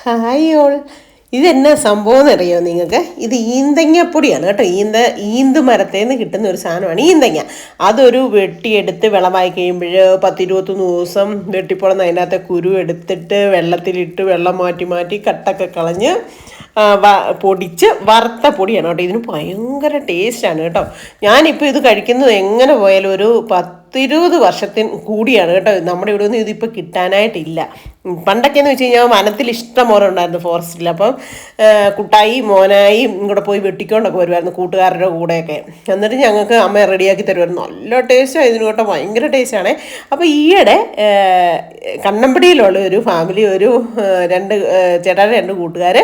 Hi all ഇതെന്നാ സംഭവം എന്നറിയോ നിങ്ങൾക്ക്? ഇത് ഈന്തങ്ങപ്പൊടിയാണ് കേട്ടോ. ഈന്ത ഈന്ത് മരത്തിൽ നിന്ന് കിട്ടുന്ന ഒരു സാധനമാണ് ഈന്തങ്ങ. അതൊരു വെട്ടിയെടുത്ത് വെള്ളമായി കഴിയുമ്പോൾ പത്തിരുപത്തൊന്ന് ദിവസം വെട്ടിപ്പോളന്ന് അതിനകത്തെ കുരു എടുത്തിട്ട് വെള്ളത്തിലിട്ട് വെള്ളം മാറ്റി മാറ്റി കട്ടൊക്കെ കളഞ്ഞ് പൊടിച്ച് വറുത്ത പൊടിയാണ് കേട്ടോ. ഇതിന് ഭയങ്കര ടേസ്റ്റാണ് കേട്ടോ. ഞാനിപ്പോൾ ഇത് കഴിക്കുന്നത് എങ്ങനെ പോയാലും ഒരു പത്തിരുപത് വർഷത്തിന് കൂടിയാണ് കേട്ടോ. നമ്മുടെ ഇവിടെ ഒന്നും ഇതിപ്പോൾ കിട്ടാനായിട്ടില്ല. പണ്ടൊക്കെ എന്ന് വെച്ച് കഴിഞ്ഞാൽ വനത്തിൽ ഇഷ്ടം പോലെ ഉണ്ടായിരുന്നു ഫോറസ്റ്റിൽ അപ്പം കുട്ടായി മോനായി ഇങ്ങോട്ട് പോയി വെട്ടിക്കൊണ്ടൊക്കെ വരുമായിരുന്നു കൂട്ടുകാരുടെ കൂടെയൊക്കെ. എന്നിട്ട് ഞങ്ങൾക്ക് അമ്മ റെഡിയാക്കി തരുമായിരുന്നു നല്ല ടേസ്റ്റാണ് ഇതിന് കേട്ടോ. ഭയങ്കര ടേസ്റ്റാണ് അപ്പോൾ ഈയിടെ കണ്ണമ്പടിയിലുള്ള ഒരു ഫാമിലി ഒരു രണ്ട് ചേട്ടാ രണ്ട് കൂട്ടുകാർ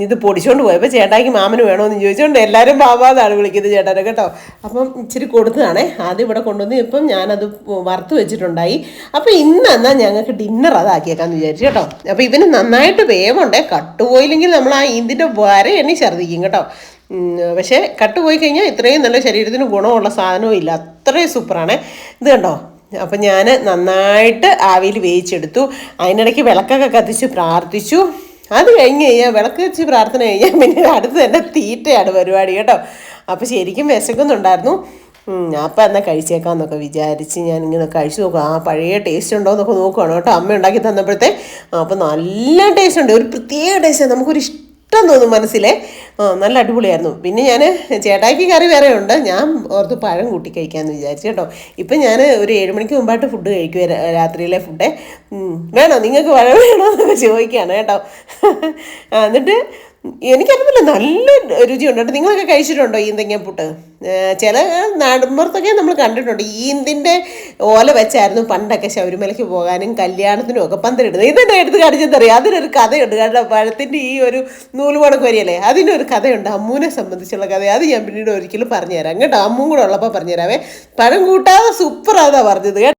ഇത് പൊടിച്ചോണ്ട് പോയപ്പോൾ ചേട്ടായിക്ക് മാമന് വേണമെന്ന് ചോദിച്ചുകൊണ്ട് എല്ലാവരും ബാബാന്നാണ് വിളിക്കുന്നത് ചേട്ടനെ കേട്ടോ. അപ്പം ഇച്ചിരി കൊടുത്തതാണേ. ആദ്യം ഇവിടെ കൊണ്ടുവന്ന് ഇപ്പം ഞാനത് വറുത്ത് വെച്ചിട്ടുണ്ടായി. അപ്പം ഇന്ന് എന്നാൽ ഞങ്ങൾക്ക് ഡിന്നർ അതാക്കിയേക്കാന്ന് വിചാരിച്ചു കേട്ടോ. അപ്പം ഇവന് നന്നായിട്ട് വേവുണ്ടേ. കട്ടുപോയില്ലെങ്കിൽ നമ്മൾ ആ ഇതിന്റെ വര എണ്ണി ഛർദ്ദിക്കും കേട്ടോ. പക്ഷേ കട്ടുപോയി കഴിഞ്ഞാൽ ഇത്രയും നല്ല ശരീരത്തിന് ഗുണമുള്ള സാധനവും ഇല്ല. അത്രയും സൂപ്പറാണ്. ഇത് കണ്ടോ? അപ്പം ഞാൻ നന്നായിട്ട് ആവിയിൽ വേവിച്ചെടുത്തു. അതിനിടയ്ക്ക് വിളക്കൊക്കെ കത്തിച്ച് പ്രാർത്ഥിച്ചു. അത് കഴിഞ്ഞ് കഴിഞ്ഞാൽ വിളക്ക് വെച്ച് പ്രാർത്ഥന കഴിഞ്ഞാൽ പിന്നെ അടുത്ത് തന്നെ തീറ്റയാണ് പരിപാടി കേട്ടോ. അപ്പോൾ ശരിക്കും വിശക്കുന്നുണ്ടായിരുന്നു. അപ്പം എന്നാൽ കഴിച്ചേക്കാമെന്നൊക്കെ വിചാരിച്ച് ഞാൻ ഇങ്ങനെ കഴിച്ചു നോക്കും ആ പഴയ ടേസ്റ്റ് ഉണ്ടോ എന്നൊക്കെ നോക്കുകയാണ് കേട്ടോ. അമ്മ ഉണ്ടാക്കി തന്നപ്പോഴത്തെ. അപ്പം നല്ല ടേസ്റ്റ് ഉണ്ട്. ഒരു പ്രത്യേക ടേസ്റ്റ് നമുക്കൊരു ഇഷ്ടം തോന്നും മനസ്സിലെ. നല്ല അടിപൊളിയായിരുന്നു. പിന്നെ ഞാൻ ചേട്ടായിക്ക് കറി വേറെ ഉണ്ട്. ഞാൻ ഓർത്ത് പഴം കൂട്ടി കഴിക്കാമെന്ന് വിചാരിച്ചു കേട്ടോ. ഇപ്പം ഞാൻ ഒരു ഏഴ് മണിക്ക് മുമ്പായിട്ട് ഫുഡ് കഴിക്കുക രാത്രിയിലെ ഫുഡ് വേണോ? നിങ്ങൾക്ക് പഴം വേണോ എന്നൊക്കെ ചോദിക്കുകയാണ് കേട്ടോ. എന്നിട്ട് എനിക്കറിയില്ല നല്ല രുചിയുണ്ട് കേട്ടോ. നിങ്ങളൊക്കെ കഴിച്ചിട്ടുണ്ടോ ഈന്തങ്ങപ്പുട്ട് ചില നാടുമ്പുറത്തൊക്കെ നമ്മൾ കണ്ടിട്ടുണ്ട്. ഈന്തിന്റെ ഓല വെച്ചായിരുന്നു പണ്ടൊക്കെ ശബരിമലയ്ക്ക് പോകാനും കല്യാണത്തിനും ഒക്കെ പന്തലിടുന്നത് ഇതെന്നെ എടുത്ത് കാണിച്ചെന്നറിയാം അതിനൊരു കഥയുണ്ട്. കാരണം പഴത്തിന്റെ ഈ ഒരു നൂൽ വരിയല്ലേ വരികയല്ലേ? അതിനൊരു കഥയുണ്ട്. അമ്മൂനെ സംബന്ധിച്ചുള്ള കഥ അത് ഞാൻ പിന്നീട് ഒരിക്കലും പറഞ്ഞുതരാം. കേട്ടോ? അമ്മും കൂടെ ഉള്ളപ്പോൾ പറഞ്ഞുതരാവേ. പഴം കൂട്ടാതെ സൂപ്പറാതാ പറഞ്ഞത്.